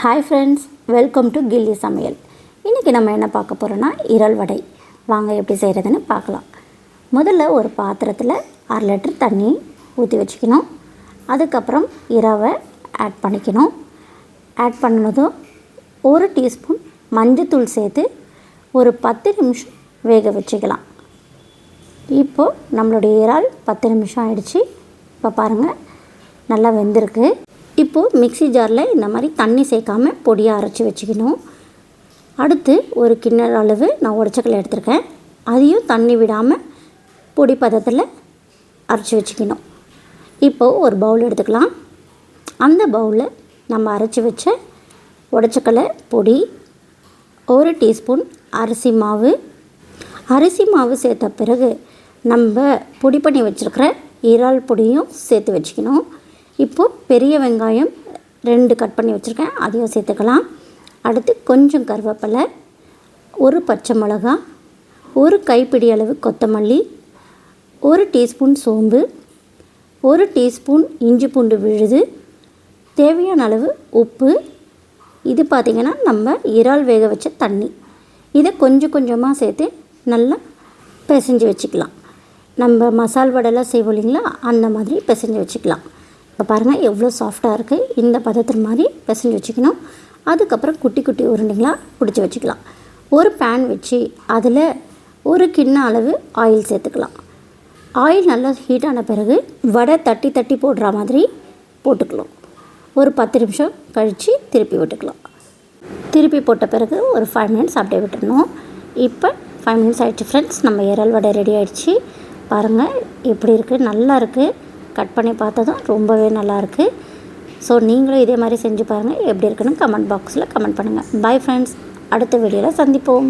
Hi friends welcome to கில்லி சமையல். இன்றைக்கி நம்ம என்ன பார்க்க போகிறோன்னா இறல் வடை. வாங்க எப்படி செய்கிறதுன்னு பார்க்கலாம். முதல்ல ஒரு பாத்திரத்தில் அரை லிட்டர் தண்ணி ஊற்றி வச்சுக்கணும். அதுக்கப்புறம் இரவை ஆட் பண்ணிக்கணும். ஆட் பண்ணதும் ஒரு டீஸ்பூன் மஞ்சத்தூள் சேர்த்து ஒரு பத்து நிமிஷம் வேக வச்சுக்கலாம். இப்போது நம்மளுடைய இறால் பத்து நிமிஷம் ஆயிடுச்சு. இப்போ பாருங்கள் நல்லா வெந்திருக்கு. இப்போது மிக்ஸி ஜாரில் இந்த மாதிரி தண்ணி சேர்க்காம பொடியாக அரைச்சி வச்சுக்கணும். அடுத்து ஒரு கிண்ணற அளவு நான் உடச்சக்கல் எடுத்திருக்கேன். அதையும் தண்ணி விடாமல் பொடி பதத்தில் அரைச்சி வச்சுக்கணும். இப்போது ஒரு பவுல் எடுத்துக்கலாம். அந்த பவுலில் நம்ம அரைச்சி வச்ச உடச்சக்கலை பொடி ஒரு டீஸ்பூன் அரிசி மாவு. அரிசி மாவு சேர்த்த பிறகு நம்ம பொடி பண்ணி வச்சுருக்கிற இறால் பொடியும் சேர்த்து வச்சுக்கணும். இப்போது பெரிய வெங்காயம் ரெண்டு கட் பண்ணி வச்சுருக்கேன். அதையும் சேர்த்துக்கலாம். அடுத்து கொஞ்சம் கருவேப்பிலை ஒரு பச்சை மிளகா ஒரு கைப்பிடி அளவு கொத்தமல்லி ஒரு டீஸ்பூன் சோம்பு ஒரு டீஸ்பூன் இஞ்சி பூண்டு விழுது தேவையான அளவு உப்பு. இது பார்த்திங்கன்னா நம்ம இறால் வேக வச்ச தண்ணி. இதை கொஞ்சம் கொஞ்சமாக சேர்த்து நல்லா பிசைஞ்சு வச்சுக்கலாம். நம்ம மசால் வடைலாம் செய்வோம் இல்லைங்களா? அந்த மாதிரி பிசைஞ்சு வச்சுக்கலாம். இப்போ பாருங்கள் எவ்வளோ சாஃப்டாக இருக்குது இந்த பதத்தில் மாதிரி பிசைஞ்சு வச்சுக்கணும். அதுக்கப்புறம் குட்டி குட்டி உருண்டைங்களாக பிடிச்சி வச்சுக்கலாம். ஒரு பேன் வச்சு அதில் ஒரு கிண்ண அளவு ஆயில் சேர்த்துக்கலாம். ஆயில் நல்லா ஹீட் ஆன பிறகு வடை தட்டி தட்டி போடுற மாதிரி போட்டுக்கலாம். ஒரு பத்து நிமிஷம் கழித்து திருப்பி விட்டுக்கலாம். திருப்பி போட்ட பிறகு ஒரு ஃபைவ் மினிட்ஸ் அப்படியே விட்டுடணும். இப்போ ஃபைவ் மினிட்ஸ் ஆகிடுச்சு ஃப்ரெண்ட்ஸ் நம்ம இறால் வடை ரெடி ஆகிடுச்சு பாருங்கள் எப்படி இருக்குது நல்லா இருக்குது கட் பண்ணி பார்த்ததும் ரொம்பவே நல்லாயிருக்கு. ஸோ நீங்களும் இதே மாதிரி செஞ்சு பாருங்கள் எப்படி இருக்குன்னு கமெண்ட் பாக்ஸில் கமெண்ட் பண்ணுங்கள் பை ஃப்ரெண்ட்ஸ் அடுத்த வீடியோவில் சந்திப்போம்.